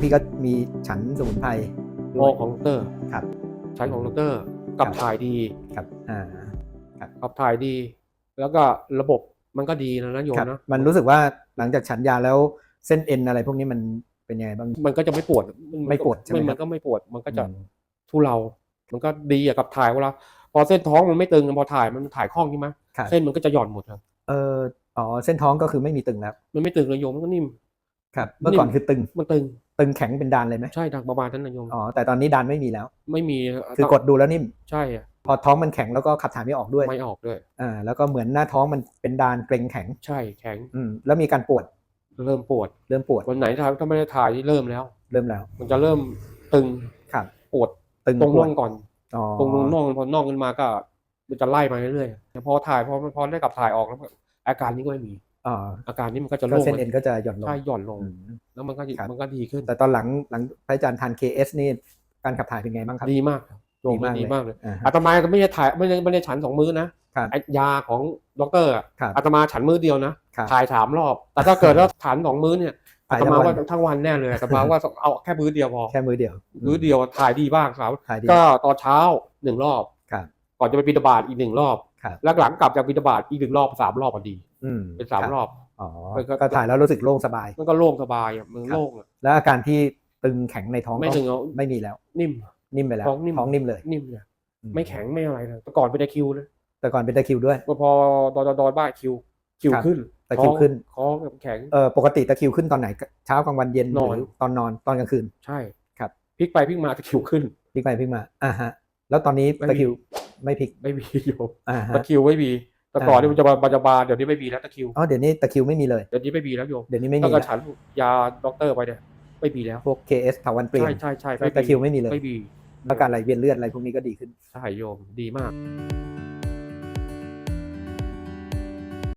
พี่ก็มีฉันสมุนไพรด้โอวยของดอกเตอร์ครับ ใช้ของดอกเตอร์กับครับ ถ่ายดีครับอ่าขับถ่ายดี แล้วก็ระบบมันก็ดีนะนะโยมครับนะมันรู้สึกว่าหลังจากฉันยาแล้วเส้นเอ็นอะไรพวกนี้มันเป็นยังไงบ้าง มันก็จะไม่ปวดนไม่ปวดใช่ไหมนครับ มันก็ไม่ปวดมันก็จะ อืม ทุเลามันก็ดีอะกับถ่ายเวลาพอเส้นท้องมันไม่ตึงพอถ่ายมันถ่ายคล่องใช่ไหมครับ เส้นมันก็จะหย่อนหมดครับเอออ๋อเส้นท้องก็คือไม่มีตึงแล้วมันไม่ตึงเลยโยมมันก็นิ่ม ครับ เมื่อก่อนนิ่ม คือตึง มันตึง ตึงแข็งเป็นดานเลยไหมใช่ดังประมาณนั้นนะโยมอ๋อแต่ตอนนี้ดานไม่มีแล้ว ไม่มีคือกดดูแล้วนิ่ม ใช่อะพอท้องมันแข็งแล้วก็ขับถ่ายไม่ออกด้วยไม่ออกด้วยอ่าแล้วก็เหมือนหน้าท้องมันเป็นดานเกร็งแข็ง ใช่แข็งอืมแล้วมีการปวด เริ่มปวดเริ่มปวดวันไหนถ้าถ้าไม่ได้ถ่ายนี่เริ่มแล้ว เริ่มแล้ว มันจะเริ่มตึงครับปวดตึงตรงปวน่ดองก่อนอ๋อตรงน่องพอน่องขึ้นมาก็มันจะไล่มาเรื่อยๆแต่พอถ่ายพอพอได้กลับถ่ายออกแล้วอาการนี้ก็ไม่มี อ๋ออาการนี้มันก็จะก็โล่งเส้นเอ็นก็จะหย่อนลงใช่หย่อนลงอืมแล้วมันก็ครับมันก็ดีขึ้น แต่ตอนหลังหลังพระอาจารย์ทาน KS นี่การขับถ่ายเป็นไงบ้างครับ ดีมากครับโยมดีมากดีเลยมากเลยอ่าฮะอาตมาก็ไม่ได้ถ่ายไม่ได้ไม่ได้ฉันสองมื้อนะครับไอ้ยาของด็อกเตอร์อะครับอาตมาฉันมื้อเดียวนะครับถ่ายสามรอบ แต่ถ้าเกิดว่าฉันสองมื้อเนี่ยอาถ่ายตทั้งมาวันว่าทั้งวันแน่เลยอาตมาว่าเอาแค่มื้อเดียวพอแค่มือเดียว มื้อเดียวถ่ายดีบ้างสาวถ่ายดีก็ตอนเช้าหนึ่งรอบครับก่อนจะไปบิณฑบาตอีกหนึ่งรอบครับแล้วหลังกลับจากบิณฑบาตอีกหนึ่งรอบสามรอบพอดี อืมเป็นสามคบรอบ อ๋อมันก็ ก็ถ่ายแล้วรู้สึกโล่งสบาย มันก็โล่งสบายอะมันครับโล่งอะ แล้วอาการที่ตึงแข็งในท้องไม่ก็ถึงเอา ไม่มีแล้ว นิ่ม นิ่มไปแล้วท้องนิ่มท้องนิ่มเลยนิ่มเลยอืไม่แข็งไม่อะไรเลยแต่ก่อนเป็นตะคริวนะแต่ก่อนเป็นตะคริวด้วยพอพอดอนดอนบ้าคิวคิวครับ ขึ้นตะคริวขึ้นท้องแบบแข็ง เออปกติตะคริวขึ้นตอนไหนเช้ากลางวันเย็นหนอน รือตอนนอนตอนกลางคืน ใช่ครับ พลิกไปพลิกมาตะคริวขึ้น พลิกไปพลิกมาอ่าฮะ แล้วตอนนี้ไม่มี ตะคริวไม่พลิกไม่มีโยมอ่าฮะตะคริวไม่มี แต่ก่อนอ่านี่มันจะบาจะบานเดี๋ยวนี้ไม่มีแล้วตะคริวอ๋อเดี๋ยวนี้ตะคริวไม่มีเลยเดี๋ยวนี้ไม่มีแล้วโยมเดี๋ยวนี้ไม่มีตั้งแต่แล้วฉันยาด็อกเตอร์ไปเนี่ยไม่มีแล้วพวก KS ถาวันเปลี่ยนใช่ใช่ใช่แล้วตะคริวไม่มีเลยไม่มีแล้วการไหลเวียนเลือดอะไรพวกนี้ก็ดีขึ้นใช่โยมดีมาก